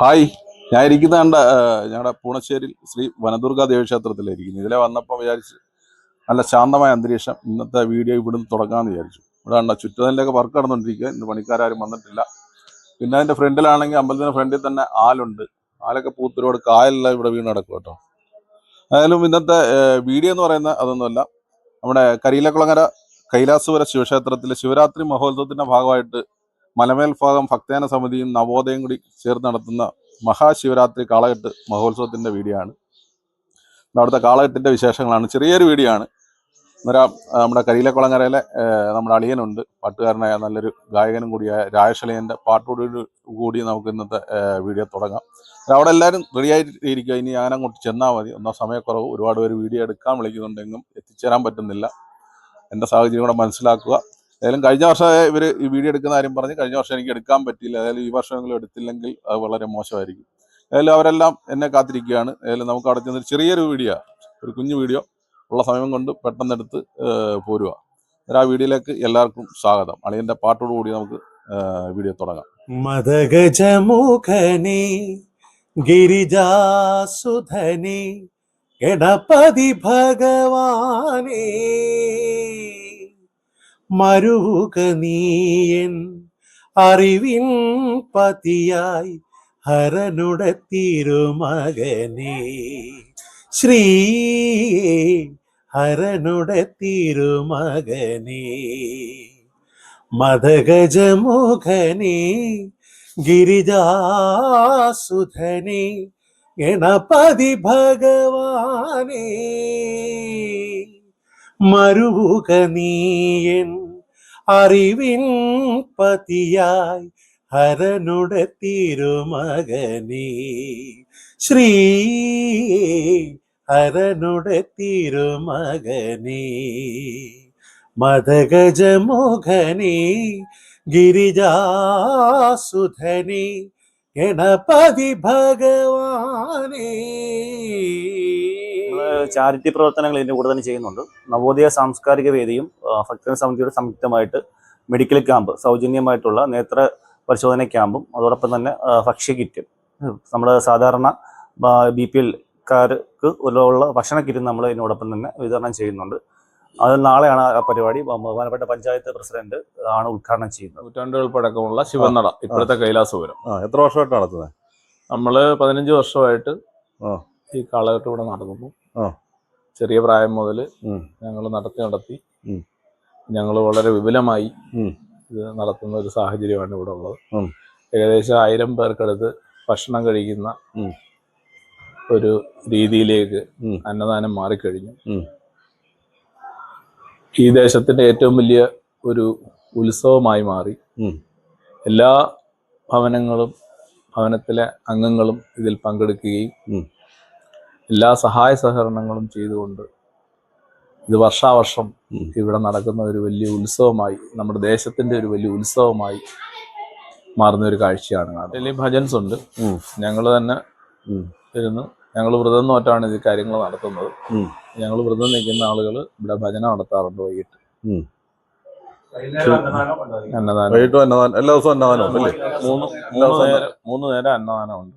Hi. ഞാൻ ഇരിക്കുന്ന കണ്ട ഞങ്ങളുടെ പൂണശ്ശേരി ശ്രീ വനദുർഗ ദേവക്ഷേത്രത്തിലായിരിക്കുന്നു ഇതിലെ വന്നപ്പോൾ വിചാരിച്ച് നല്ല ശാന്തമായ അന്തരീക്ഷം. ഇന്നത്തെ വീഡിയോ ഇവിടുന്ന് തുടങ്ങാമെന്ന് വിചാരിച്ചു. ഇവിടെ കണ്ട ചുറ്റുതലിലൊക്കെ വർക്ക് നടന്നുകൊണ്ടിരിക്കുക ഇന്ന് പണിക്കാരും വന്നിട്ടില്ല. പിന്നെ അതിന്റെ ഫ്രണ്ടിലാണെങ്കിൽ അമ്പലത്തിന്റെ ഫ്രണ്ടിൽ തന്നെ ആലുണ്ട്. ആലൊക്കെ പൂത്തിരോട് കായലെല്ലാം ഇവിടെ വീണ് കിടക്കും കേട്ടോ. ഏതായാലും ഇന്നത്തെ വീഡിയോ എന്ന് പറയുന്നത് അതൊന്നുമല്ല. നമ്മുടെ കരിയിലക്കുളങ്ങര കൈലാസപുര ശിവക്ഷേത്രത്തിലെ ശിവരാത്രി മഹോത്സവത്തിന്റെ ഭാഗമായിട്ട് മലമേൽ ഭാഗം ഭക്തേന സമിതിയും നവോദയം കൂടി ചേർന്ന് നടത്തുന്ന മഹാശിവരാത്രി കാളകെട്ട് മഹോത്സവത്തിന്റെ വീഡിയോ ആണ് അവിടുത്തെ കാളകെട്ടിന്റെ വിശേഷങ്ങളാണ്. ചെറിയൊരു വീഡിയോ ആണ്. അന്നേരം നമ്മുടെ കരിയിലക്കുളങ്ങരയിലെ നമ്മുടെ അളിയനുണ്ട്. പാട്ടുകാരനായ നല്ലൊരു ഗായകനും കൂടിയായ രാജശലയന്റെ പാട്ടോട് കൂടി നമുക്ക് ഇന്നത്തെ വീഡിയോ തുടങ്ങാം. അവിടെ എല്ലാവരും റെഡി ആയിട്ടിരിക്കുക. ഇനി ഞാൻ അങ്ങോട്ട് ചെന്നാൽ മതി. ഒന്നാം സമയക്കുറവ്. ഒരുപാട് പേര് വീഡിയോ എടുക്കാൻ വിളിക്കുന്നുണ്ടെങ്കിലും എത്തിച്ചേരാൻ പറ്റുന്നില്ല. എന്റെ സാഹചര്യം കൂടെ മനസ്സിലാക്കുക. ഏതായാലും കഴിഞ്ഞ വർഷം ഇവർ ഈ വീഡിയോ എടുക്കുന്ന കാര്യം പറഞ്ഞ് കഴിഞ്ഞ വർഷം എനിക്ക് എടുക്കാൻ പറ്റിയില്ല. ഏതായാലും ഈ വർഷമെങ്കിലും എടുത്തില്ലെങ്കിൽ അത് വളരെ മോശമായിരിക്കും. ഏതായാലും അവരെല്ലാം എന്നെ കാത്തിരിക്കുകയാണ്. ഏതായാലും നമുക്ക് അവിടെ ചെന്നൊരു ചെറിയൊരു വീഡിയോ ഒരു കുഞ്ഞു വീഡിയോ ഉള്ള സമയം കൊണ്ട് പെട്ടെന്ന് എടുത്ത് പോരുക. ആ വീഡിയോയിലേക്ക് എല്ലാവർക്കും സ്വാഗതം. അളിയന്റെ പാട്ടോടുകൂടി നമുക്ക് വീഡിയോ തുടങ്ങാം. മദഗജമുഖനി ഗിരിജാസുധനി ഗണപതി ഭഗവാനേ. മരുക നീയൻ അറിവിൻ പതിയായി ഹരനുടെ തിരുമകനെ. ശ്രീ ഹരനുടെ തിരുമകനെ. മദഗജമുഖനേ ഗിരിജാസുധനെ ഗണപതി ഭഗവാനേ. മരുക നീയൻ അറിവിൻ പതിയായി ഹരനുടെ തിരുമകനേ. ശ്രീ ഹരനുടെ തിരുമകനേ. മദഗജമുഖനെ ഗിരിജാസുധനെ ഗണപതി ഭഗവാനേ. ചാരിറ്റി പ്രവർത്തനങ്ങൾ ഇതിന്റെ കൂടെ തന്നെ ചെയ്യുന്നുണ്ട്. നവോദയ സാംസ്കാരിക വേദിയും ഭക്തജന സമിതിയുടെ സംയുക്തമായിട്ട് മെഡിക്കൽ ക്യാമ്പ് സൗജന്യമായിട്ടുള്ള നേത്ര പരിശോധന ക്യാമ്പും അതോടൊപ്പം തന്നെ ഭക്ഷ്യ കിറ്റ്. നമ്മൾ സാധാരണ ബി പി എൽക്കാർക്ക് ഉള്ള ഭക്ഷണ കിറ്റും നമ്മൾ ഇതിനോടൊപ്പം തന്നെ വിതരണം ചെയ്യുന്നുണ്ട്. അത് നാളെയാണ് ആ പരിപാടി. ബഹുമാനപ്പെട്ട പഞ്ചായത്ത് പ്രസിഡന്റ് ആണ് ഉദ്ഘാടനം ചെയ്യുന്നത്. നൂറ്റാണ്ടുകൾ പഴക്കമുള്ള ശിവനട ഇപ്പോഴത്തെ കൈലാസപുരം. എത്ര വർഷമായിട്ട് നടത്തുന്നത്? നമ്മൾ പതിനഞ്ച് വർഷമായിട്ട് ഈ കാലഘട്ടം ഇവിടെ നടത്തുന്നു ആ. ചെറിയ പ്രായം മുതൽ ഞങ്ങൾ നടത്തി നടത്തി ഞങ്ങൾ വളരെ വിപുലമായി ഇത് നടത്തുന്ന ഒരു സാഹചര്യമാണ് ഇവിടെ ഉള്ളത്. ഏകദേശം ആയിരം പേർക്കടുത്ത് ഭക്ഷണം കഴിക്കുന്ന ഒരു രീതിയിലേക്ക് അന്നദാനം മാറിക്കഴിഞ്ഞു. ഈ ദേശത്തിന്റെ ഏറ്റവും വലിയ ഒരു ഉത്സവമായി മാറി. എല്ലാ ഭവനങ്ങളും ഭവനത്തിലെ അംഗങ്ങളും ഇതിൽ പങ്കെടുക്കുകയും. എല്ലാ സഹായ സഹകരണങ്ങളും ചെയ്തുകൊണ്ട് ഇത് വർഷാവർഷം. ഇവിടെ നടക്കുന്ന ഒരു വലിയ ഉത്സവമായി നമ്മുടെ ദേശത്തിന്റെ ഒരു വലിയ ഉത്സവമായി മാറുന്ന ഒരു കാഴ്ചയാണ് കാണുന്നത്. ഭജൻസ് ഉണ്ട്. ഞങ്ങൾ തന്നെ. ഇരുന്ന്. ഞങ്ങൾ വ്രതം നോറ്റാണ് ഈ കാര്യങ്ങൾ നടത്തുന്നത്. ഞങ്ങൾ വ്രതം നിൽക്കുന്ന ആളുകൾ ഇവിടെ ഭജന നടത്താറുണ്ട് വൈകിട്ട്. അന്നദാനം വൈകിട്ടും അന്നദാനം. എല്ലാ ദിവസവും അന്നദാനം അല്ലേ മൂന്ന് മൂന്ന് നേരം അന്നദാനം ഉണ്ട്. അന്നദാനമുണ്ട്